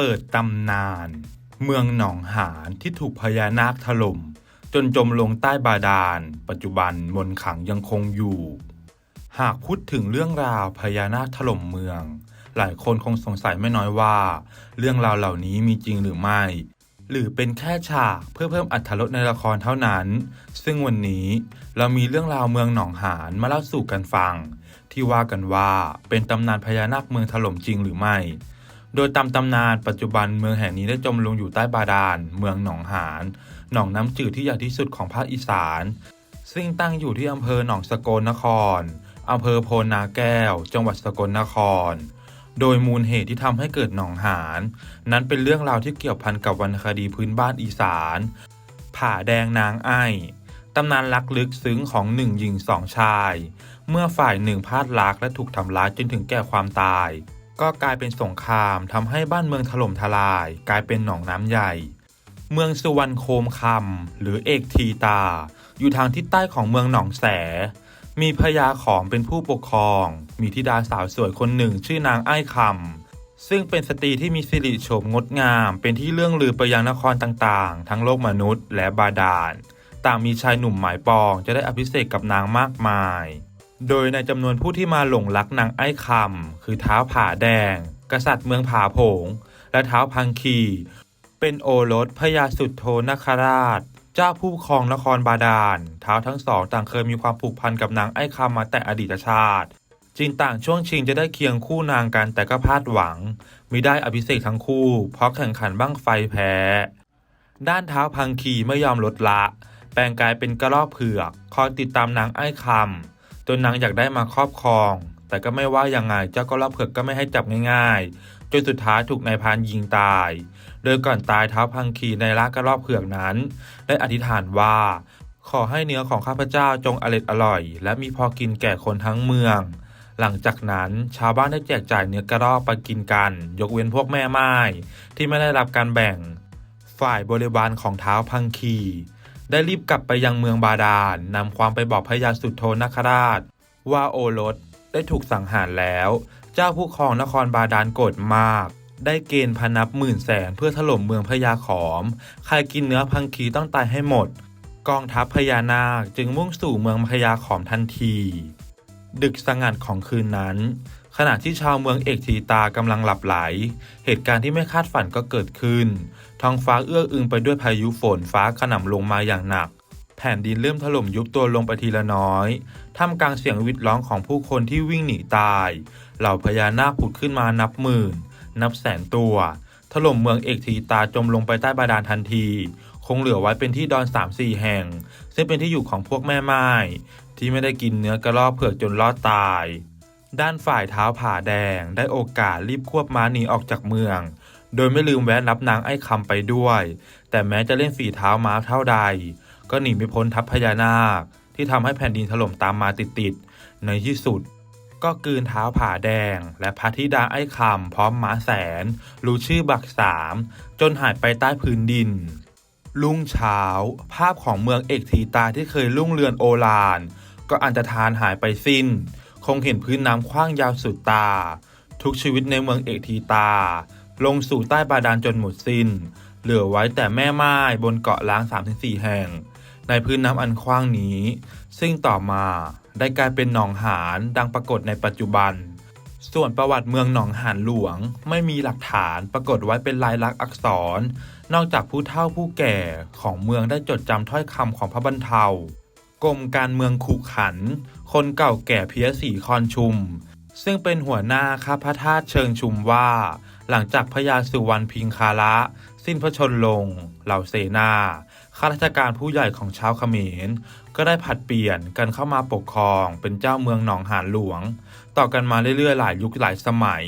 เปิดตำนาน เมืองหนองหานที่ถูกพญานาคถล่ม จนจมลงใต้บาดาล ปัจจุบันมนขังยังคงอยู่ หากพูดถึงเรื่องราวพญานาคถล่มเมือง หลายคนคงสงสัยไม่น้อยว่า เรื่องราวเหล่านี้มีจริงหรือไม่ หรือเป็นแค่ฉากเพื่อเพิ่มอรรถรสในละครเท่านั้น ซึ่งวันนี้เรามีเรื่องราวเมืองหนองหานมาเล่าสู่กันฟัง ที่ว่ากันว่าเป็นตำนานพญานาคเมืองถล่มจริงหรือไม่ โดยตามตำนานปัจจุบันเมืองแห่งนี้ได้จมลงอยู่ใต้บาดาล เมืองหนองหาน หนองน้ำจืดที่ใหญ่ที่สุดของภาคอีสาน ซึ่งตั้งอยู่ที่อำเภอหนองสกลนครอำเภอโพนาแก้ว จังหวัดสกลนคร โดยมูลเหตุที่ทำให้เกิดหนองหาน นั้นเป็นเรื่องราวที่เกี่ยวพันกับวรรณคดีพื้นบ้านอีสาน ผ่าแดงนางไอ้ตำนานรักลึกซึ้งของหนึ่งหญิงสองชาย เมื่อฝ่ายหนึ่งพลาดรักและถูกทำร้ายจนถึงแก่ความตาย ก็กลายเป็นสงครามทำให้บ้านเมืองถล่มทลาย กลายเป็นหนองน้ำใหญ่ เมืองสุวรรณโคมคำหรือเอกทีตา อยู่ทางทิศใต้ของเมืองหนองแส มีพญาขอมเป็นผู้ปกครอง มีธิดาสาวสวยคนหนึ่งชื่อนางไอ้คำซึ่งเป็นสตรีที่มีสิริโฉมงดงาม เป็นที่เรื่องลือไปยังนครต่างๆ ทั้งโลกมนุษย์และบาดาล ต่างมีชายหนุ่มหมายปองจะได้อภิเษกกับนางมากมาย โดยในจำนวนผู้ที่มาหลงรักนางไอ้คำคือเท้าผาแดง กษัตริย์เมืองผาโผง และเท้าพังคี เป็นโอรสพญาสุดโทนคราช เจ้าผู้ครองนครบาดาลเท้าทั้งสองต่างเคยมีความผูกพันกับนางไอ้คำมาแต่อดีตชาติ จึงต่างช่วงชิงจะได้เคียงคู่นางกันแต่ก็พลาดหวังมิได้อภิเษกทั้งคู่ เพราะแข่งขันบ้างไฟแพ้ ด้านเท้าพังคีไม่ยอมลดละ แปลงกายเป็นกระรอกเผือกคอยติดตามนางไอ้คำ จนนางอยากได้มาครอบครอง แต่ก็ไม่ว่ายังไงเจ้ากระรอกเผือกก็ไม่ให้จับง่ายๆ จนสุดท้ายถูกนายพานยิงตาย โดยก่อนตายเท้าพังคีในร่างกระรอกเผือกนั้น ได้อธิษฐานว่า ขอให้เนื้อของข้าพเจ้าจงอร่อยอร่อย และมีพอกินแก่คนทั้งเมือง หลังจากนั้นชาวบ้านได้แจกจ่ายเนื้อกระรอกไปกินกัน ยกเว้นพวกแม่ไม้ที่ไม่ได้รับการแบ่ง ฝ่ายบริวารของเท้าพังคี ได้รีบกลับไปยังเมืองบาดาลนำความไปบอกพญาสุดโทนคราช ว่าโอรสได้ถูกสังหารแล้ว เจ้าผู้ครองนครบาดาลโกรธมาก ได้เกณฑ์พนับหมื่นแสนเพื่อถล่มเมืองพญาขอม ใครกินเนื้อพังคีต้องตายให้หมด กองทัพพญานาคจึงมุ่งสู่เมืองพญาขอมทันที ดึกสงัดของคืนนั้น ขณะที่ชาวเมืองเอกทีตากำลังหลับไหล เหตุการณ์ที่ไม่คาดฝันก็เกิดขึ้น ท้องฟ้าเอื้ออึงไปด้วยพายุฝนฟ้าขนำลงมาอย่างหนัก แผ่นดินเริ่มถล่มยุบตัวลงไปทีละน้อย ท่ามกลางเสียงวิดร้องของผู้คนที่วิ่งหนีตาย เหล่าพญานาคผุดขึ้นมานับหมื่น นับแสนตัว ถล่มเมืองเอกทีตาจมลงไปใต้บาดาลทันที คงเหลือไว้เป็นที่ดอนสามสี่แห่ง ซึ่งเป็นที่อยู่ของพวกแม่ไม้ที่ไม่ได้กินเนื้อกระรอกเผือกจนรอดตาย ด้านฝ่ายเท้าผ่าแดงได้โอกาสรีบควบม้าหนีออกจากเมือง โดยไม่ลืมแวะรับนางไอ้คำไปด้วย แต่แม้จะเล่นฝีเท้าม้าเท่าใด ก็หนีไม่พ้นทัพพญานาค ที่ทำให้แผ่นดินถล่มตามมาติดๆ ในที่สุด ก็กลืนเท้าผ่าแดง และพระธิดาไอ้คำพร้อมม้าแสน รู้ชื่อบักสาม จนหายไปใต้พื้นดินรุ่งเช้า ภาพของเมืองเอกทีตาที่เคยรุ่งเรืองโอฬารก็อันตรธานหายไปสิ้น คงเห็นพื้นน้ำกว้างยาวสุดตา ทุกชีวิตในเมืองเอกทีตา ลงสู่ใต้บาดาลจนหมดสิ้น เหลือไว้แต่แม่ไม้บนเกาะล้าง 3-4 แห่ง ในพื้นน้ำอันกว้างนี้ ซึ่งต่อมาได้กลายเป็นหนองหานดังปรากฏในปัจจุบัน ส่วนประวัติเมืองหนองหานหลวง ไม่มีหลักฐานปรากฏไว้เป็นลายลักษณ์อักษร นอกจากผู้เฒ่าผู้แก่ของเมืองได้จดจำถ้อยคำของพระบรรเทา กรมการเมืองขุขัน คนเก่าแก่เพียสีคอนชุม ซึ่งเป็นหัวหน้าข้าพระธาตุเชิงชุมว่า หลังจากพญาสุวรรณพิงคาระสิ้นพระชนลง เหล่าเสนาข้าราชการผู้ใหญ่ของชาวเขมร ก็ได้ผัดเปลี่ยนกันเข้ามาปกครองเป็นเจ้าเมืองหนองหานหลวง ต่อกันมาเรื่อยๆ หลายยุคหลายสมัย